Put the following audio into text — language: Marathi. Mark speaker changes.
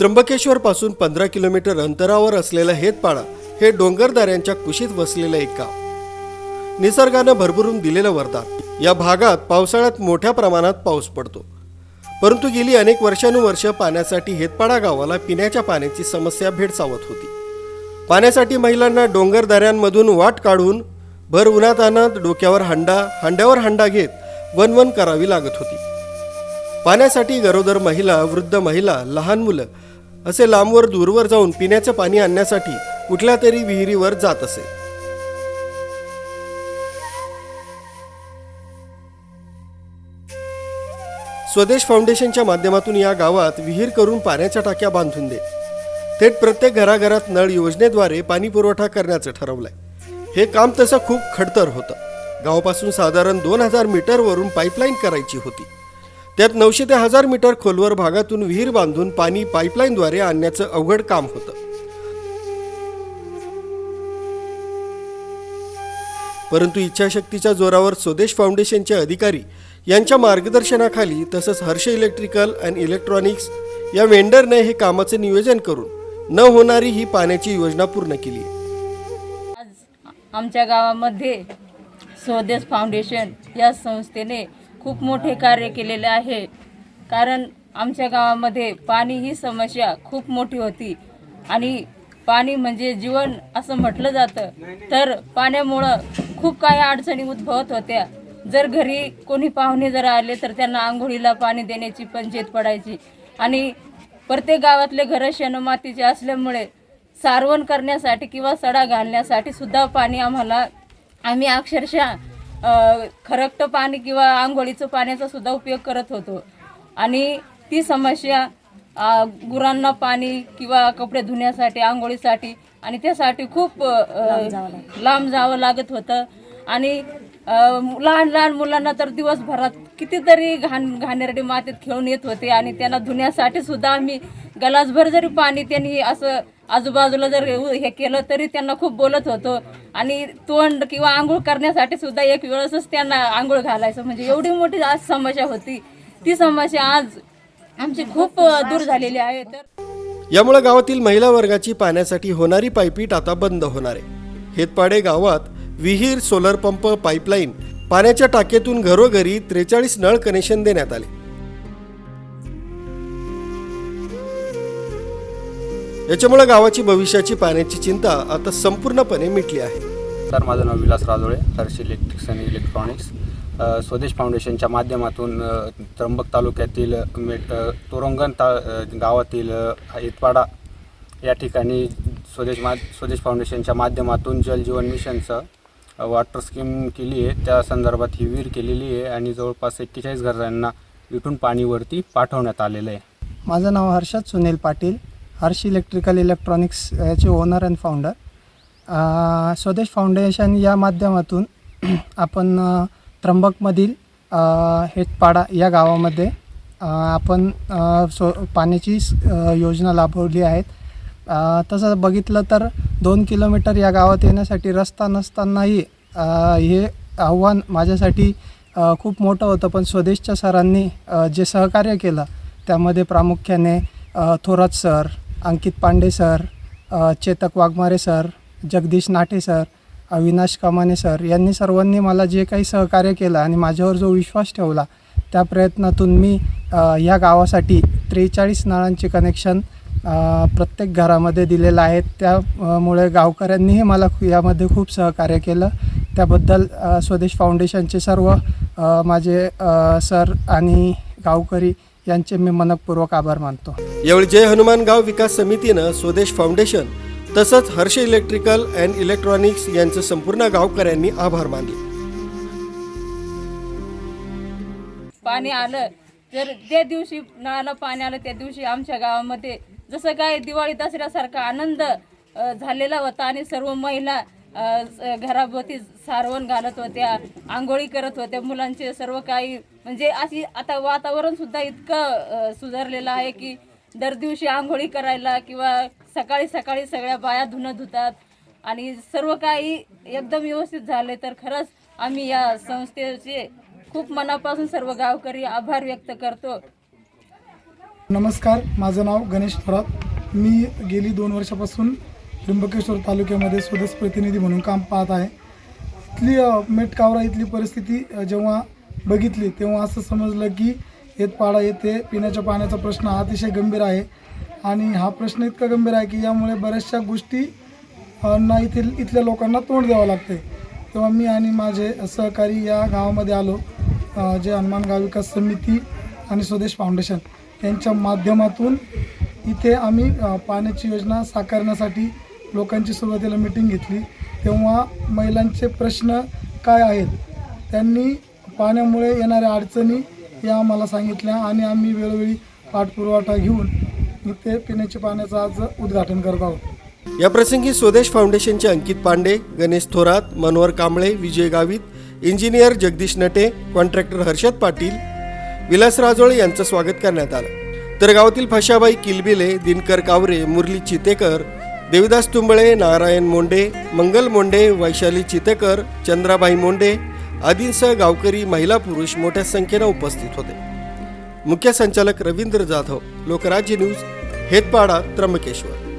Speaker 1: त्र्यंबकेश्वरपासून पंधरा किलोमीटर अंतरावर असलेलं हेतपाडा हे डोंगरदऱ्यांच्या कुशीत वसलेलं एक गाव. निसर्गानं भरभरून दिलेलं वरदान. या भागात पावसाळ्यात मोठ्या प्रमाणात पाऊस पडतो. परंतु गेली अनेक वर्षानुवर्ष पाण्यासाठी हेतपाडा गावाला पिण्याच्या पाण्याची समस्या भेडसावत होती. पाण्यासाठी महिलांना डोंगरदाऱ्यांमधून वाट काढून भर उन्हात आणत डोक्यावर हंडा हंड्यावर हंडा घेत वनवन करावी लागत होती. पाण्यासाठी गरोदर महिला वृद्ध महिला लहान मुलं असे लांबवर दूरवर जाऊन पिण्याचं पाणी आणण्यासाठी कुठल्या तरी विहिरीवर जात असे. स्वदेश फाउंडेशनच्या माध्यमातून या गावात विहीर करून पाण्याच्या टाक्या बांधून दे. थेट प्रत्येक घराघरात नळ योजनेद्वारे पाणी पुरवठा करण्याचं ठरवलंय. हे काम तसं खूप खडतर होतं. गावापासून साधारण दोन हजार मीटरवरून पाईपलाईन करायची होती. त्यात नऊशे ते हजार मीटर खोलवर भागातून विहीर बांधून पाणी पाईपलाईनद्वारे आणण्याचं अवघड काम होतं. परंतु इच्छाशक्तीच्या जोरावर स्वदेश फाउंडेशनचे अधिकारी यांच्या मार्गदर्शनाखाली तसंच हर्ष इलेक्ट्रिकल अँड इलेक्ट्रॉनिक्स या वेंडरने हे कामाचं नियोजन करून न होणारी ही पाण्याची योजना पूर्ण केली.
Speaker 2: आज आमच्या गावामध्ये स्वदेश फाउंडेशन या संस्थेने खूप मोठे कार्य केलेले आहे. कारण आमच्या गावामध्ये पाणी ही समस्या खूप मोठी होती. आणि पाणी म्हणजे जीवन असं म्हटलं जातं. तर पाण्यामुळं खूप काही अडचणी उद्भवत होत्या. जर घरी कोणी पाहुणे जर आले तर त्यांना आंघोळीला पाणी देण्याची पण जेत पडायची. आणि प्रत्येक गावातले घरं शेणमातीचे असल्यामुळे सारवण करण्यासाठी किंवा सडा घालण्यासाठी सुद्धा पाणी आम्हाला आम्ही अक्षरशः खरकटं पाणी किंवा आंघोळीचं पाण्याचा सुद्धा उपयोग करत होतो. आणि ती समस्या गुरांना पाणी किंवा कपडे धुण्यासाठी आंघोळीसाठी आणि त्यासाठी खूप लांब जावं लागत. होतं. आणि लहान लहान मुलांना तर दिवसभरात कितीतरी घाण घाणेरडे मातीत खेळून येत होते आणि त्यांना धुण्यासाठी सुद्धा आम्ही गलासभर जरी पाणी त्यांनी असं आजूबाजूला जर हे केलं तरी त्यांना खूप बोलत होतो. आणि तोंड किंवा आंघोळ करण्यासाठी सुद्धा एक वेळेसच त्यांना आंघोळ घालायचं. म्हणजे एवढी मोठी आज समस्या होती. ती समस्या आज आमची खूप दूर झालेली आहे. तर
Speaker 1: यामुळे गावातील महिला वर्गाची पाण्यासाठी होणारी पायपीट आता बंद होणार आहे. हेतपाडे गावात विहीर सोलर पंप पाईपलाईन पाण्याच्या टाकेतून घरोघरी त्रेचाळीस नळ कनेक्शन देण्यात आले. याच्यामुळे गावाची भविष्याची पाण्याची चिंता आता संपूर्णपणे मिटली आहे.
Speaker 3: सर माझं नाव विलास राजोळे हर्ष इलेक्ट्रिक्स आणि इलेक्ट्रॉनिक्स. स्वदेश फाउंडेशनच्या माध्यमातून त्र्यंबक तालुक्यातील मेट तोरंगण ता गावातील इतपाडा या ठिकाणी स्वदेश मा स्वदेश फाउंडेशनच्या माध्यमातून जल जीवन मिशनचं वॉटर स्कीम केली आहे. त्या संदर्भात ही विहीर केलेली आहे आणि जवळपास एक्केचाळीस घरांना इथून पाणीवरती पाठवण्यात आलेलं आहे.
Speaker 4: माझं नाव हर्षद सुनील पाटील. हर्ष इलेक्ट्रिकल इलेक्ट्रॉनिक्स याचे owner and founder Swadesh foundation या माध्यमातून आपण त्र्यंबकमधील हेटपाडा या गावामध्ये आपण सो पाण्याची योजना राबवली आहेत. तसं बघितलं तर दोन किलोमीटर या गावात येण्यासाठी रस्ता नसतानाही हे आव्हान माझ्यासाठी खूप मोठं होतं. पण स्वदेशच्या सरांनी जे सहकार्य केलं त्यामध्ये प्रामुख्याने Thorat sir Ankit Pande sir Chetak Waghmare sir Jagdish Nate sir Avinash कमाने सर यांनी सर्वांनी मला जे काही सहकार्य केलं आणि माझ्यावर जो विश्वास ठेवला त्या प्रयत्नातून मी ह्या या गावासाठी त्रेचाळीस नळांचे कनेक्शन प्रत्येक घरामध्ये दिलेलं आहे. त्यामुळे गावकऱ्यांनीही मला यामध्ये खूप सहकार्य केलं. त्याबद्दल स्वदेश फाउंडेशनचे सर्व माझे सर आणि गावकरी यांचे मी मनपूर्वक आभार मानतो.
Speaker 1: यावेळी जय हनुमान गाव विकास समितीनं स्वदेश फाउंडेशन तसंच हर्ष इलेक्ट्रिकल अँड इलेक्ट्रॉनिक्स यांचं संपूर्ण गावकऱ्यांनी आभार मानले.
Speaker 2: पाणी आलं जर त्या दिवशी नळाला पाणी आलं त्या दिवशी आमच्या गावामध्ये जसं काय दिवाळी दसऱ्यासारखा आनंद झालेला होता आणि सर्व महिला घराभोवती सारवण घालत होत्या आंघोळी करत होत्या मुलांचे सर्व काही. म्हणजे अशी आता वातावरण सुद्धा इतकं सुधारलेलं आहे की दर दिवशी आंघोळी करायला किंवा सकाळी सकाळी सगळ्या बाया धुणं धुतात आणि सर्व काही एकदम व्यवस्थित झाले तर खरंच आम्ही या संस्थेचे खूप मनापासून सर्व गावकरी आभार व्यक्त करतो.
Speaker 5: नमस्कार माझं नाव गणेश थोरात. मी गेली दोन वर्षापासून त्र्यंबकेश्वर तालुक्यामध्ये स्वदेश प्रतिनिधी म्हणून काम पाहत आहे. इथली मेटकावरा इथली परिस्थिती जेव्हा बघितली तेव्हा असं समजलं की येतपाडा येथे पिण्याच्या पाण्याचा प्रश्न अतिशय गंभीर आहे. आणि हा प्रश्न इतका गंभीर आहे की यामुळे बऱ्याचशा गोष्टी ना इथील इथल्या लोकांना तोंड द्यावं लागते. तेव्हा मी आणि माझे सहकारी या गावामध्ये आलो जे हनुमान गाव विकास समिती आणि स्वदेश फाउंडेशन यांच्या माध्यमातून इथे आम्ही पाण्याची योजना साकारण्यासाठी लोकांची सुरुवातीला मिटिंग घेतली तेव्हा महिलांचे प्रश्न काय आहेत? त्यांनी पाण्यामुळे येणाऱ्या अडचणी या आम्हाला सांगितल्या आणि आम्ही वेळोवेळी पाठपुरवठा घेऊन इथे पिण्याच्या पाण्याचं आज उद्घाटन करत आहोत.
Speaker 1: या प्रसंगी स्वदेश फाउंडेशनचे अंकित पांडे गणेश थोरात मनोहर कांबळे विजय गावित इंजिनियर जगदीश नटे कॉन्ट्रॅक्टर हर्षद पाटील विलास राजोळे यांचं स्वागत करण्यात आलं. तर गावातील फशाबाई किलबिले दिनकर कावरे मुरली चितेकर देविदास तुंबळे नारायण मोंडे मंगल मोंडे वैशाली चितेकर चंद्राबाई मोंडे आदींसह गावकरी महिला पुरुष मोठ्या संख्येनं उपस्थित होते. मुख्य संचालक रवींद्र जाधव लोकराज्य न्यूज हेतपाडा त्र्यंबकेश्वर.